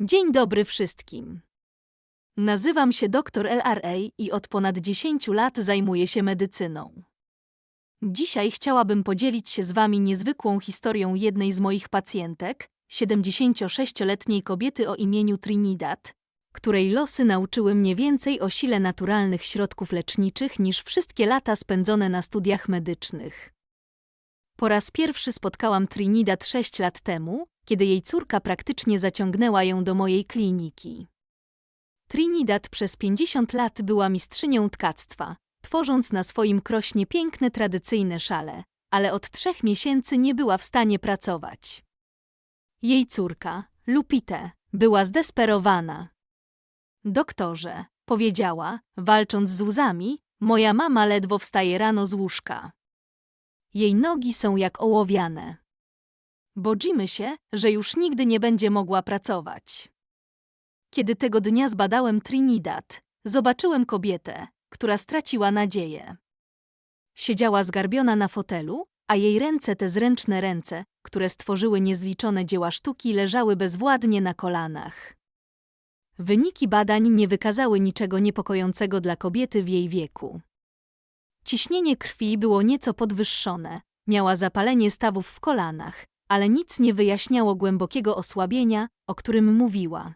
Dzień dobry wszystkim. Nazywam się dr LRA i od ponad 10 lat zajmuję się medycyną. Dzisiaj chciałabym podzielić się z Wami niezwykłą historią jednej z moich pacjentek, 76-letniej kobiety o imieniu Trinidad, której losy nauczyły mnie więcej o sile naturalnych środków leczniczych niż wszystkie lata spędzone na studiach medycznych. Po raz pierwszy spotkałam Trinidad 6 lat temu, kiedy jej córka praktycznie zaciągnęła ją do mojej kliniki. Trinidad przez 50 lat była mistrzynią tkactwa, tworząc na swoim krośnie piękne tradycyjne szale, ale od trzech miesięcy nie była w stanie pracować. Jej córka, Lupite, była zdesperowana. Doktorze, powiedziała, walcząc z łzami, moja mama ledwo wstaje rano z łóżka. Jej nogi są jak ołowiane. Bodzimy się, że już nigdy nie będzie mogła pracować. Kiedy tego dnia zbadałem Trinidad, zobaczyłem kobietę, która straciła nadzieję. Siedziała zgarbiona na fotelu, a jej ręce, te zręczne ręce, które stworzyły niezliczone dzieła sztuki, leżały bezwładnie na kolanach. Wyniki badań nie wykazały niczego niepokojącego dla kobiety w jej wieku. Ciśnienie krwi było nieco podwyższone, miała zapalenie stawów w kolanach, ale nic nie wyjaśniało głębokiego osłabienia, o którym mówiła.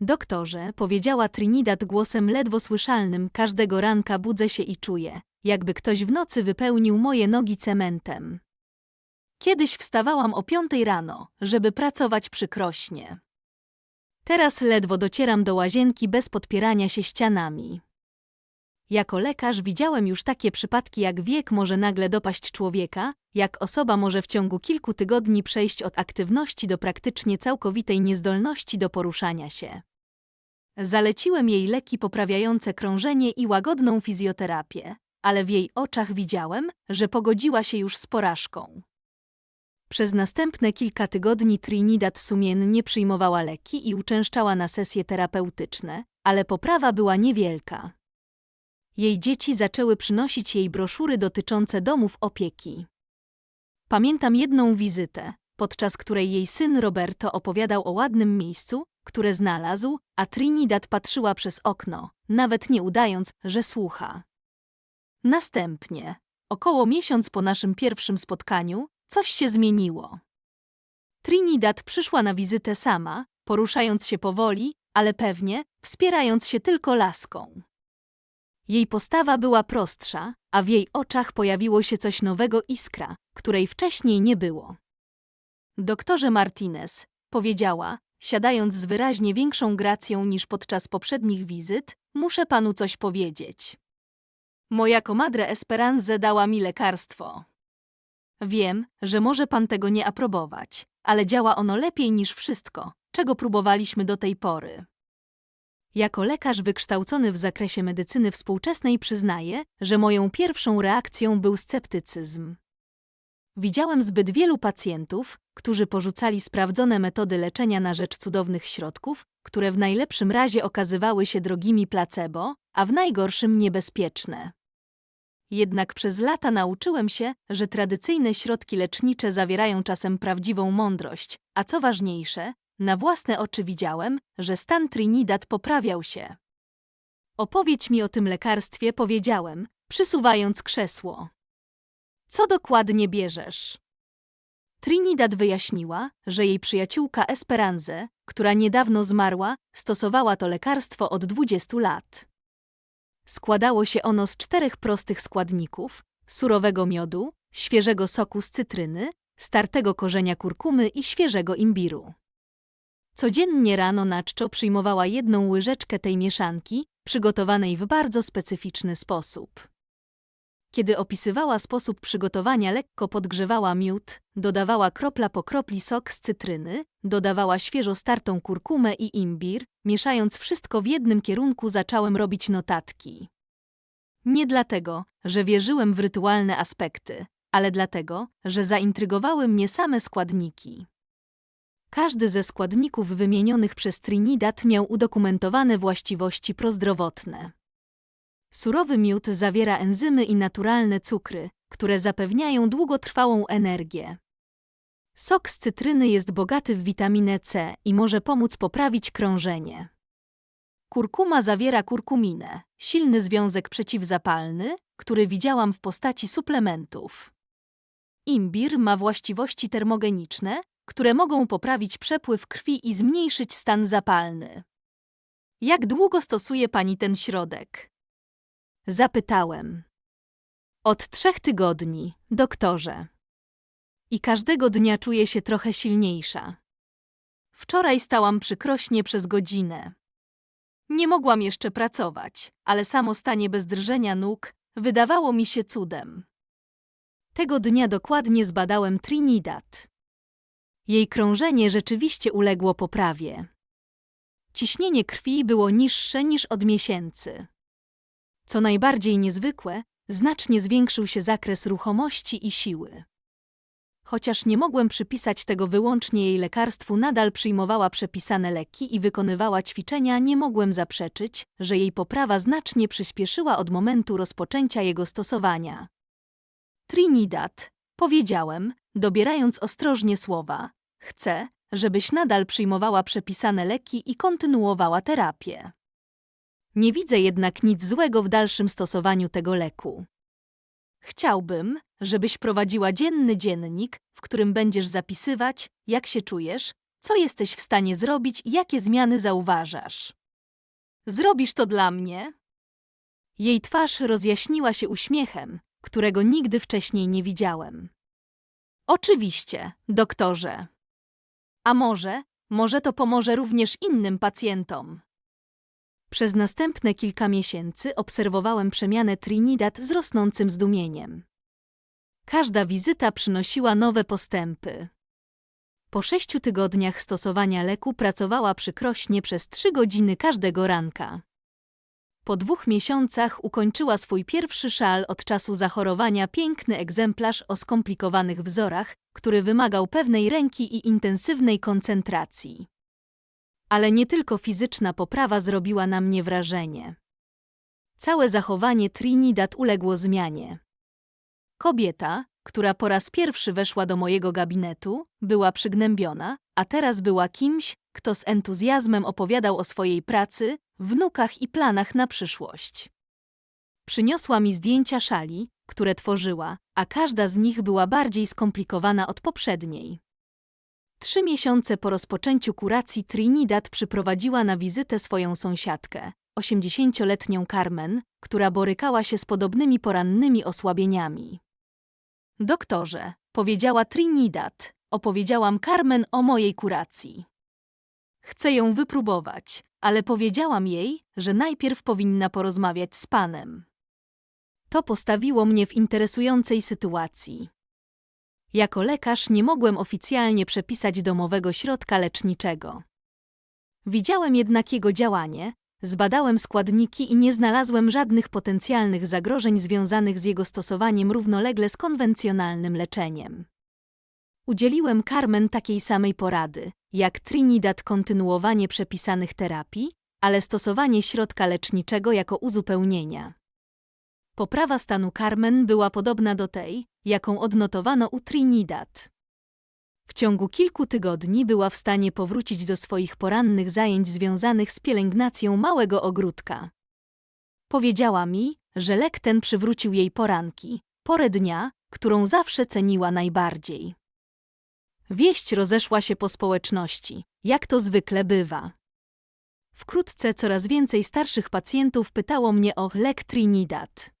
Doktorze, powiedziała Trinidad głosem ledwo słyszalnym, każdego ranka budzę się i czuję, jakby ktoś w nocy wypełnił moje nogi cementem. Kiedyś wstawałam o piątej rano, żeby pracować przy krośnie. Teraz ledwo docieram do łazienki bez podpierania się ścianami. Jako lekarz widziałem już takie przypadki, jak wiek może nagle dopaść człowieka, jak osoba może w ciągu kilku tygodni przejść od aktywności do praktycznie całkowitej niezdolności do poruszania się. Zaleciłem jej leki poprawiające krążenie i łagodną fizjoterapię, ale w jej oczach widziałem, że pogodziła się już z porażką. Przez następne kilka tygodni Trinidad sumiennie przyjmowała leki i uczęszczała na sesje terapeutyczne, ale poprawa była niewielka. Jej dzieci zaczęły przynosić jej broszury dotyczące domów opieki. Pamiętam jedną wizytę, podczas której jej syn Roberto opowiadał o ładnym miejscu, które znalazł, a Trinidad patrzyła przez okno, nawet nie udając, że słucha. Następnie, około miesiąc po naszym pierwszym spotkaniu, coś się zmieniło. Trinidad przyszła na wizytę sama, poruszając się powoli, ale pewnie, wspierając się tylko laską. Jej postawa była prostsza, a w jej oczach pojawiło się coś nowego iskra, której wcześniej nie było. Doktorze Martinez, powiedziała, siadając z wyraźnie większą gracją niż podczas poprzednich wizyt, muszę panu coś powiedzieć. Moja komadre Esperanza dała mi lekarstwo. Wiem, że może pan tego nie aprobować, ale działa ono lepiej niż wszystko, czego próbowaliśmy do tej pory. Jako lekarz wykształcony w zakresie medycyny współczesnej przyznaję, że moją pierwszą reakcją był sceptycyzm. Widziałem zbyt wielu pacjentów, którzy porzucali sprawdzone metody leczenia na rzecz cudownych środków, które w najlepszym razie okazywały się drogimi placebo, a w najgorszym niebezpieczne. Jednak przez lata nauczyłem się, że tradycyjne środki lecznicze zawierają czasem prawdziwą mądrość, a co ważniejsze, na własne oczy widziałem, że stan Trinidad poprawiał się. Opowiedz mi o tym lekarstwie, powiedziałem, przysuwając krzesło. Co dokładnie bierzesz? Trinidad wyjaśniła, że jej przyjaciółka Esperanze, która niedawno zmarła, stosowała to lekarstwo od 20 lat. Składało się ono z czterech prostych składników: surowego miodu, świeżego soku z cytryny, startego korzenia kurkumy i świeżego imbiru. Codziennie rano na czczo przyjmowała jedną łyżeczkę tej mieszanki, przygotowanej w bardzo specyficzny sposób. Kiedy opisywała sposób przygotowania, lekko podgrzewała miód, dodawała kropla po kropli sok z cytryny, dodawała świeżo startą kurkumę i imbir, mieszając wszystko w jednym kierunku zacząłem robić notatki. Nie dlatego, że wierzyłem w rytualne aspekty, ale dlatego, że zaintrygowały mnie same składniki. Każdy ze składników wymienionych przez Trinidad miał udokumentowane właściwości prozdrowotne. Surowy miód zawiera enzymy i naturalne cukry, które zapewniają długotrwałą energię. Sok z cytryny jest bogaty w witaminę C i może pomóc poprawić krążenie. Kurkuma zawiera kurkuminę, silny związek przeciwzapalny, który widziałam w postaci suplementów. Imbir ma właściwości termogeniczne, które mogą poprawić przepływ krwi i zmniejszyć stan zapalny. Jak długo stosuje pani ten środek? Zapytałem. Od trzech tygodni, doktorze. I każdego dnia czuję się trochę silniejsza. Wczoraj stałam przykrośnie przez godzinę. Nie mogłam jeszcze pracować, ale samo stanie bez drżenia nóg wydawało mi się cudem. Tego dnia dokładnie zbadałem Trinidad. Jej krążenie rzeczywiście uległo poprawie. Ciśnienie krwi było niższe niż od miesięcy. Co najbardziej niezwykłe, znacznie zwiększył się zakres ruchomości i siły. Chociaż nie mogłem przypisać tego wyłącznie jej lekarstwu, nadal przyjmowała przepisane leki i wykonywała ćwiczenia, nie mogłem zaprzeczyć, że jej poprawa znacznie przyspieszyła od momentu rozpoczęcia jego stosowania. Trinidad, powiedziałem, dobierając ostrożnie słowa, chcę, żebyś nadal przyjmowała przepisane leki i kontynuowała terapię. Nie widzę jednak nic złego w dalszym stosowaniu tego leku. Chciałbym, żebyś prowadziła dzienny dziennik, w którym będziesz zapisywać, jak się czujesz, co jesteś w stanie zrobić i jakie zmiany zauważasz. Zrobisz to dla mnie? Jej twarz rozjaśniła się uśmiechem, którego nigdy wcześniej nie widziałem. Oczywiście, doktorze. A może, może to pomoże również innym pacjentom. Przez następne kilka miesięcy obserwowałem przemianę Trinidad z rosnącym zdumieniem. Każda wizyta przynosiła nowe postępy. Po sześciu tygodniach stosowania leku pracowała przykrośnie przez trzy godziny każdego ranka. Po dwóch miesiącach ukończyła swój pierwszy szal od czasu zachorowania piękny egzemplarz o skomplikowanych wzorach, który wymagał pewnej ręki i intensywnej koncentracji. Ale nie tylko fizyczna poprawa zrobiła na mnie wrażenie. Całe zachowanie Trinidad uległo zmianie. Kobieta, która po raz pierwszy weszła do mojego gabinetu, była przygnębiona, a teraz była kimś, kto z entuzjazmem opowiadał o swojej pracy, wnukach i planach na przyszłość. Przyniosła mi zdjęcia szali, które tworzyła, a każda z nich była bardziej skomplikowana od poprzedniej. Trzy miesiące po rozpoczęciu kuracji Trinidad przyprowadziła na wizytę swoją sąsiadkę, 80-letnią Carmen, która borykała się z podobnymi porannymi osłabieniami. Doktorze, powiedziała Trinidad, opowiedziałam Carmen o mojej kuracji. Chcę ją wypróbować, ale powiedziałam jej, że najpierw powinna porozmawiać z panem. To postawiło mnie w interesującej sytuacji. Jako lekarz nie mogłem oficjalnie przepisać domowego środka leczniczego. Widziałem jednak jego działanie, zbadałem składniki i nie znalazłem żadnych potencjalnych zagrożeń związanych z jego stosowaniem równolegle z konwencjonalnym leczeniem. Udzieliłem Carmen takiej samej porady, jak Trinidad kontynuowanie przepisanych terapii, ale stosowanie środka leczniczego jako uzupełnienia. Poprawa stanu Carmen była podobna do tej, jaką odnotowano u Trinidad. W ciągu kilku tygodni była w stanie powrócić do swoich porannych zajęć związanych z pielęgnacją małego ogródka. Powiedziała mi, że lek ten przywrócił jej poranki, porę dnia, którą zawsze ceniła najbardziej. Wieść rozeszła się po społeczności, jak to zwykle bywa. Wkrótce coraz więcej starszych pacjentów pytało mnie o lek Trinidad.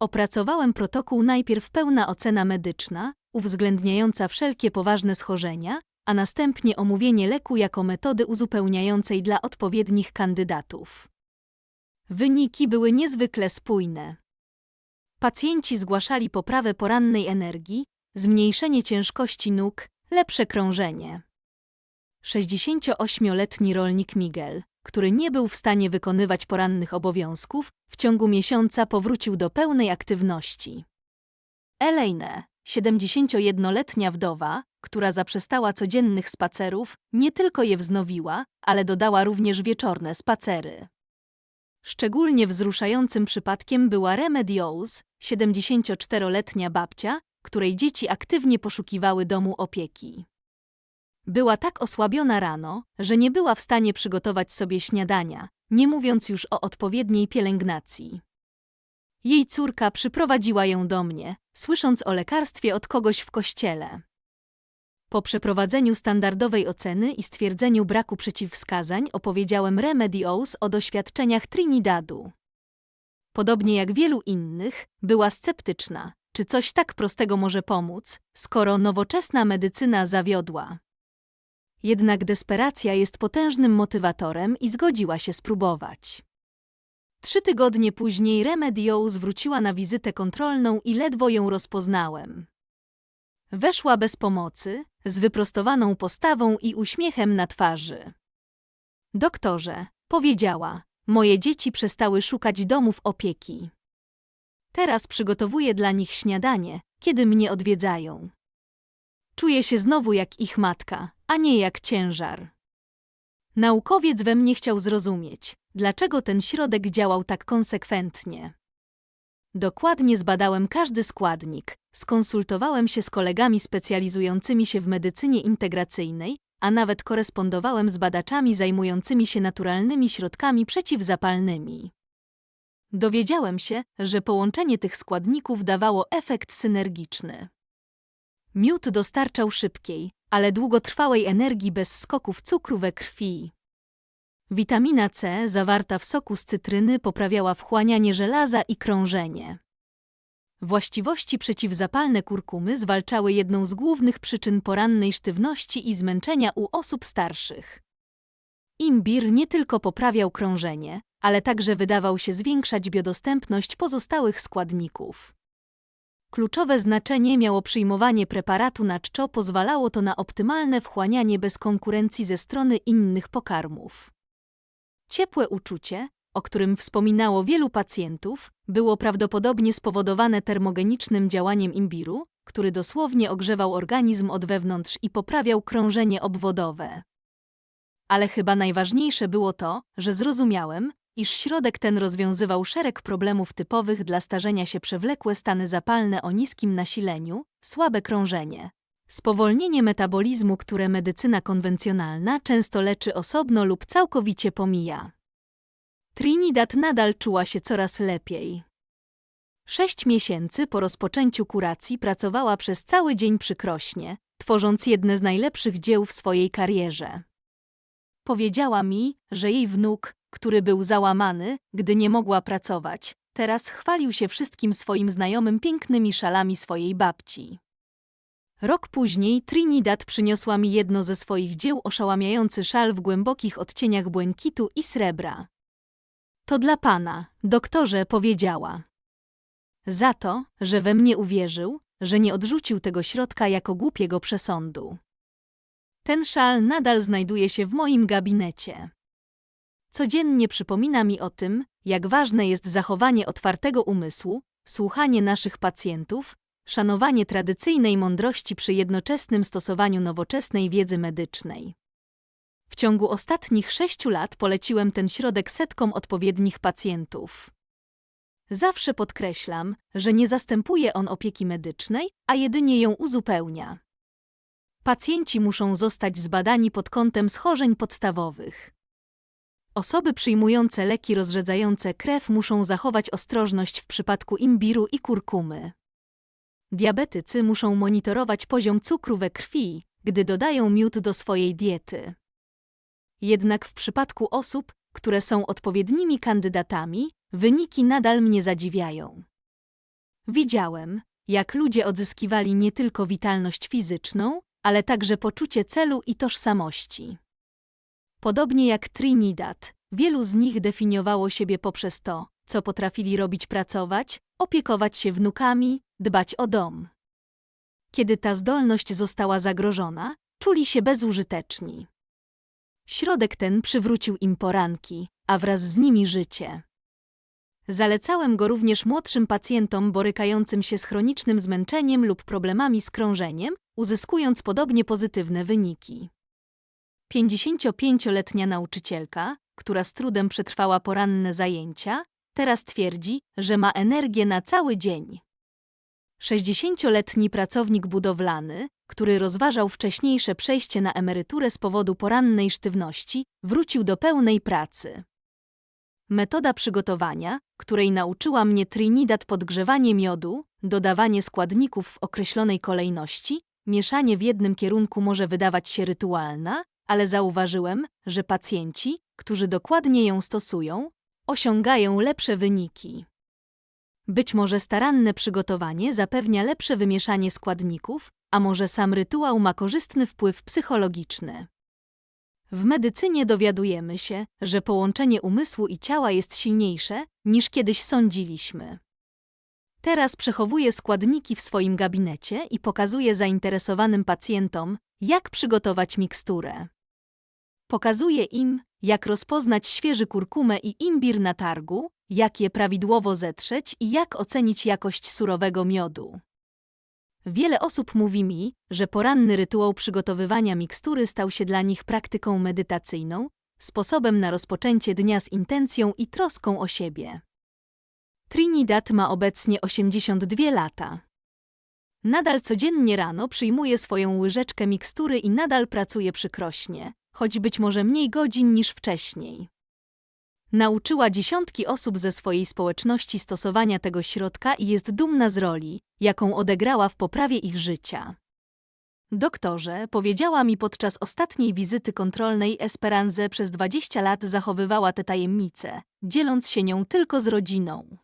Opracowałem protokół najpierw pełna ocena medyczna, uwzględniająca wszelkie poważne schorzenia, a następnie omówienie leku jako metody uzupełniającej dla odpowiednich kandydatów. Wyniki były niezwykle spójne. Pacjenci zgłaszali poprawę porannej energii, zmniejszenie ciężkości nóg, lepsze krążenie. 68-letni rolnik Miguel, który nie był w stanie wykonywać porannych obowiązków, w ciągu miesiąca powrócił do pełnej aktywności. Elaine, 71-letnia wdowa, która zaprzestała codziennych spacerów, nie tylko je wznowiła, ale dodała również wieczorne spacery. Szczególnie wzruszającym przypadkiem była Remedios, 74-letnia babcia, której dzieci aktywnie poszukiwały domu opieki. Była tak osłabiona rano, że nie była w stanie przygotować sobie śniadania, nie mówiąc już o odpowiedniej pielęgnacji. Jej córka przyprowadziła ją do mnie, słysząc o lekarstwie od kogoś w kościele. Po przeprowadzeniu standardowej oceny i stwierdzeniu braku przeciwwskazań opowiedziałem Remedios o doświadczeniach Trinidadu. Podobnie jak wielu innych, była sceptyczna, czy coś tak prostego może pomóc, skoro nowoczesna medycyna zawiodła. Jednak desperacja jest potężnym motywatorem i zgodziła się spróbować. Trzy tygodnie później Remedio zwróciła na wizytę kontrolną i ledwo ją rozpoznałem. Weszła bez pomocy, z wyprostowaną postawą i uśmiechem na twarzy. Doktorze, powiedziała, moje dzieci przestały szukać domów opieki. Teraz przygotowuję dla nich śniadanie, kiedy mnie odwiedzają. Czuję się znowu jak ich matka, a nie jak ciężar. Naukowiec we mnie chciał zrozumieć, dlaczego ten środek działał tak konsekwentnie. Dokładnie zbadałem każdy składnik, skonsultowałem się z kolegami specjalizującymi się w medycynie integracyjnej, a nawet korespondowałem z badaczami zajmującymi się naturalnymi środkami przeciwzapalnymi. Dowiedziałem się, że połączenie tych składników dawało efekt synergiczny. Miód dostarczał szybkiej, ale długotrwałej energii bez skoków cukru we krwi. Witamina C zawarta w soku z cytryny poprawiała wchłanianie żelaza i krążenie. Właściwości przeciwzapalne kurkumy zwalczały jedną z głównych przyczyn porannej sztywności i zmęczenia u osób starszych. Imbir nie tylko poprawiał krążenie, ale także wydawał się zwiększać biodostępność pozostałych składników. Kluczowe znaczenie miało przyjmowanie preparatu na czczo, pozwalało to na optymalne wchłanianie bez konkurencji ze strony innych pokarmów. Ciepłe uczucie, o którym wspominało wielu pacjentów, było prawdopodobnie spowodowane termogenicznym działaniem imbiru, który dosłownie ogrzewał organizm od wewnątrz i poprawiał krążenie obwodowe. Ale chyba najważniejsze było to, że zrozumiałem, iż środek ten rozwiązywał szereg problemów typowych dla starzenia się przewlekłe stany zapalne o niskim nasileniu, słabe krążenie, spowolnienie metabolizmu, które medycyna konwencjonalna często leczy osobno lub całkowicie pomija. Trinidad nadal czuła się coraz lepiej. Sześć miesięcy po rozpoczęciu kuracji pracowała przez cały dzień przykrośnie, tworząc jedne z najlepszych dzieł w swojej karierze. Powiedziała mi, że jej wnuk, który był załamany, gdy nie mogła pracować, teraz chwalił się wszystkim swoim znajomym pięknymi szalami swojej babci. Rok później Trinidad przyniosła mi jedno ze swoich dzieł oszałamiający szal w głębokich odcieniach błękitu i srebra. To dla pana, doktorze, powiedziała. Za to, że we mnie uwierzył, że nie odrzucił tego środka jako głupiego przesądu. Ten szal nadal znajduje się w moim gabinecie. Codziennie przypomina mi o tym, jak ważne jest zachowanie otwartego umysłu, słuchanie naszych pacjentów, szanowanie tradycyjnej mądrości przy jednoczesnym stosowaniu nowoczesnej wiedzy medycznej. W ciągu ostatnich sześciu lat poleciłem ten środek setkom odpowiednich pacjentów. Zawsze podkreślam, że nie zastępuje on opieki medycznej, a jedynie ją uzupełnia. Pacjenci muszą zostać zbadani pod kątem schorzeń podstawowych. Osoby przyjmujące leki rozrzedzające krew muszą zachować ostrożność w przypadku imbiru i kurkumy. Diabetycy muszą monitorować poziom cukru we krwi, gdy dodają miód do swojej diety. Jednak w przypadku osób, które są odpowiednimi kandydatami, wyniki nadal mnie zadziwiają. Widziałem, jak ludzie odzyskiwali nie tylko witalność fizyczną, ale także poczucie celu i tożsamości. Podobnie jak Trinidad, wielu z nich definiowało siebie poprzez to, co potrafili robić pracować, opiekować się wnukami, dbać o dom. Kiedy ta zdolność została zagrożona, czuli się bezużyteczni. Środek ten przywrócił im poranki, a wraz z nimi życie. Zalecałem go również młodszym pacjentom borykającym się z chronicznym zmęczeniem lub problemami z krążeniem, uzyskując podobnie pozytywne wyniki. 55-letnia nauczycielka, która z trudem przetrwała poranne zajęcia, teraz twierdzi, że ma energię na cały dzień. 60-letni pracownik budowlany, który rozważał wcześniejsze przejście na emeryturę z powodu porannej sztywności, wrócił do pełnej pracy. Metoda przygotowania, której nauczyła mnie Trinidad podgrzewanie miodu, dodawanie składników w określonej kolejności, mieszanie w jednym kierunku może wydawać się rytualna, ale zauważyłem, że pacjenci, którzy dokładnie ją stosują, osiągają lepsze wyniki. Być może staranne przygotowanie zapewnia lepsze wymieszanie składników, a może sam rytuał ma korzystny wpływ psychologiczny. W medycynie dowiadujemy się, że połączenie umysłu i ciała jest silniejsze, niż kiedyś sądziliśmy. Teraz przechowuję składniki w swoim gabinecie i pokazuję zainteresowanym pacjentom, jak przygotować miksturę. Pokazuję im, jak rozpoznać świeży kurkumę i imbir na targu, jak je prawidłowo zetrzeć i jak ocenić jakość surowego miodu. Wiele osób mówi mi, że poranny rytuał przygotowywania mikstury stał się dla nich praktyką medytacyjną, sposobem na rozpoczęcie dnia z intencją i troską o siebie. Trinidad ma obecnie 82 lata. Nadal codziennie rano przyjmuje swoją łyżeczkę mikstury i nadal pracuje przykrośnie, choć być może mniej godzin niż wcześniej. Nauczyła dziesiątki osób ze swojej społeczności stosowania tego środka i jest dumna z roli, jaką odegrała w poprawie ich życia. Doktorze, powiedziała mi podczas ostatniej wizyty kontrolnej Esperanze przez 20 lat zachowywała tę tajemnicę, dzieląc się nią tylko z rodziną.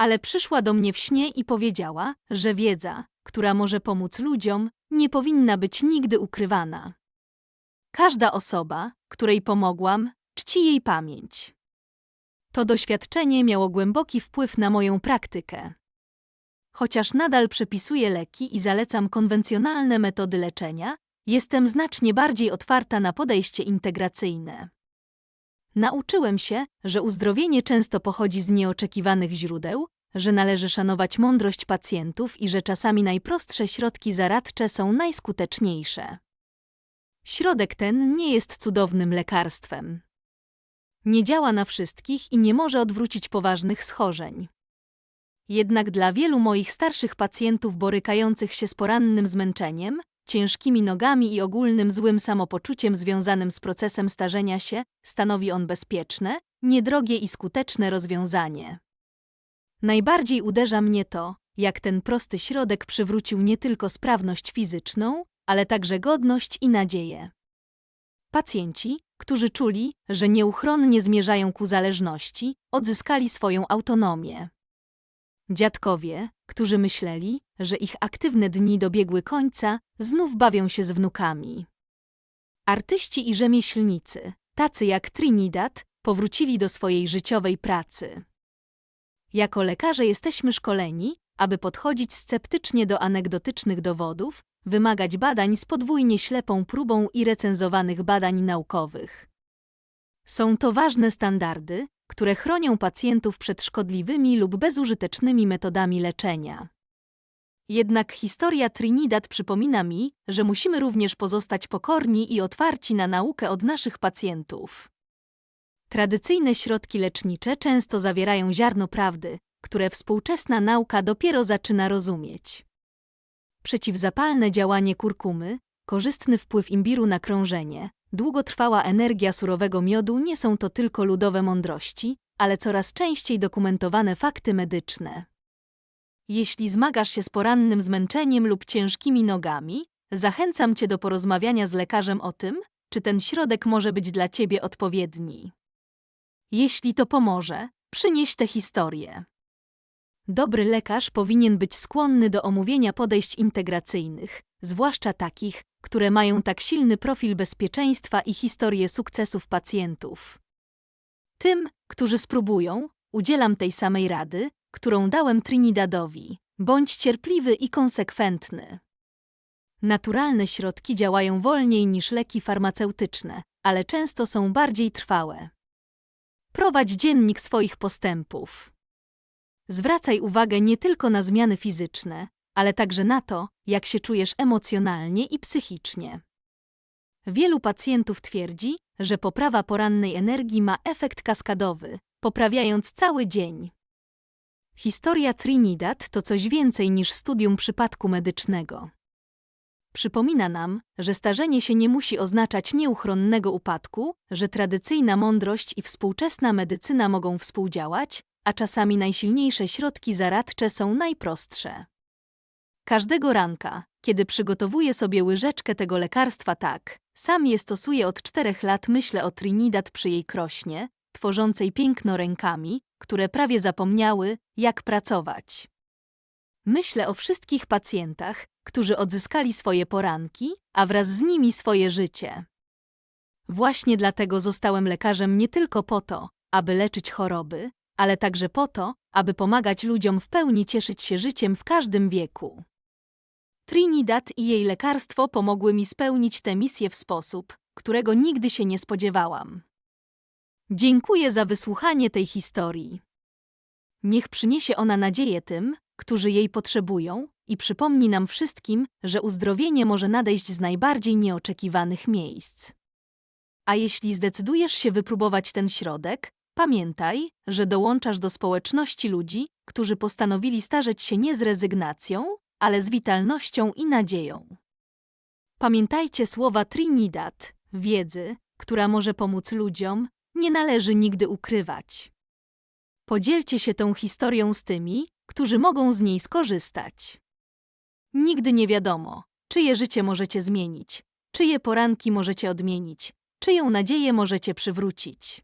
Ale przyszła do mnie w śnie i powiedziała, że wiedza, która może pomóc ludziom, nie powinna być nigdy ukrywana. Każda osoba, której pomogłam, czci jej pamięć. To doświadczenie miało głęboki wpływ na moją praktykę. Chociaż nadal przepisuję leki i zalecam konwencjonalne metody leczenia, jestem znacznie bardziej otwarta na podejście integracyjne. Nauczyłem się, że uzdrowienie często pochodzi z nieoczekiwanych źródeł, że należy szanować mądrość pacjentów i że czasami najprostsze środki zaradcze są najskuteczniejsze. Środek ten nie jest cudownym lekarstwem. Nie działa na wszystkich i nie może odwrócić poważnych schorzeń. Jednak dla wielu moich starszych pacjentów borykających się z porannym zmęczeniem, ciężkimi nogami i ogólnym złym samopoczuciem związanym z procesem starzenia się, stanowi on bezpieczne, niedrogie i skuteczne rozwiązanie. Najbardziej uderza mnie to, jak ten prosty środek przywrócił nie tylko sprawność fizyczną, ale także godność i nadzieję. Pacjenci, którzy czuli, że nieuchronnie zmierzają ku zależności, odzyskali swoją autonomię. Dziadkowie, którzy myśleli, że ich aktywne dni dobiegły końca, znów bawią się z wnukami. Artyści i rzemieślnicy, tacy jak Trinidad, powrócili do swojej życiowej pracy. Jako lekarze jesteśmy szkoleni, aby podchodzić sceptycznie do anegdotycznych dowodów, wymagać badań z podwójnie ślepą próbą i recenzowanych badań naukowych. Są to ważne standardy, które chronią pacjentów przed szkodliwymi lub bezużytecznymi metodami leczenia. Jednak historia Trinidad przypomina mi, że musimy również pozostać pokorni i otwarci na naukę od naszych pacjentów. Tradycyjne środki lecznicze często zawierają ziarno prawdy, które współczesna nauka dopiero zaczyna rozumieć. Przeciwzapalne działanie kurkumy, korzystny wpływ imbiru na krążenie, długotrwała energia surowego miodu nie są to tylko ludowe mądrości, ale coraz częściej dokumentowane fakty medyczne. Jeśli zmagasz się z porannym zmęczeniem lub ciężkimi nogami, zachęcam Cię do porozmawiania z lekarzem o tym, czy ten środek może być dla Ciebie odpowiedni. Jeśli to pomoże, przynieś tę historię. Dobry lekarz powinien być skłonny do omówienia podejść integracyjnych, zwłaszcza takich, które mają tak silny profil bezpieczeństwa i historię sukcesów pacjentów. Tym, którzy spróbują, udzielam tej samej rady, którą dałem Trinidadowi. Bądź cierpliwy i konsekwentny. Naturalne środki działają wolniej niż leki farmaceutyczne, ale często są bardziej trwałe. Prowadź dziennik swoich postępów. Zwracaj uwagę nie tylko na zmiany fizyczne, ale także na to, jak się czujesz emocjonalnie i psychicznie. Wielu pacjentów twierdzi, że poprawa porannej energii ma efekt kaskadowy, poprawiając cały dzień. Historia Trinidad to coś więcej niż studium przypadku medycznego. Przypomina nam, że starzenie się nie musi oznaczać nieuchronnego upadku, że tradycyjna mądrość i współczesna medycyna mogą współdziałać, a czasami najsilniejsze środki zaradcze są najprostsze. Każdego ranka, kiedy przygotowuję sobie łyżeczkę tego lekarstwa tak, sam je stosuję od czterech lat, myślę o Trinidad przy jej krośnie, tworzącej piękno rękami, które prawie zapomniały, jak pracować. Myślę o wszystkich pacjentach, którzy odzyskali swoje poranki, a wraz z nimi swoje życie. Właśnie dlatego zostałem lekarzem nie tylko po to, aby leczyć choroby, ale także po to, aby pomagać ludziom w pełni cieszyć się życiem w każdym wieku. Trinidad i jej lekarstwo pomogły mi spełnić tę misję w sposób, którego nigdy się nie spodziewałam. Dziękuję za wysłuchanie tej historii. Niech przyniesie ona nadzieję tym, którzy jej potrzebują i przypomni nam wszystkim, że uzdrowienie może nadejść z najbardziej nieoczekiwanych miejsc. A jeśli zdecydujesz się wypróbować ten środek, pamiętaj, że dołączasz do społeczności ludzi, którzy postanowili starzeć się nie z rezygnacją, ale z witalnością i nadzieją. Pamiętajcie słowa Trinidad, wiedzy, która może pomóc ludziom, nie należy nigdy ukrywać. Podzielcie się tą historią z tymi, którzy mogą z niej skorzystać. Nigdy nie wiadomo, czyje życie możecie zmienić, czyje poranki możecie odmienić, czyją nadzieję możecie przywrócić.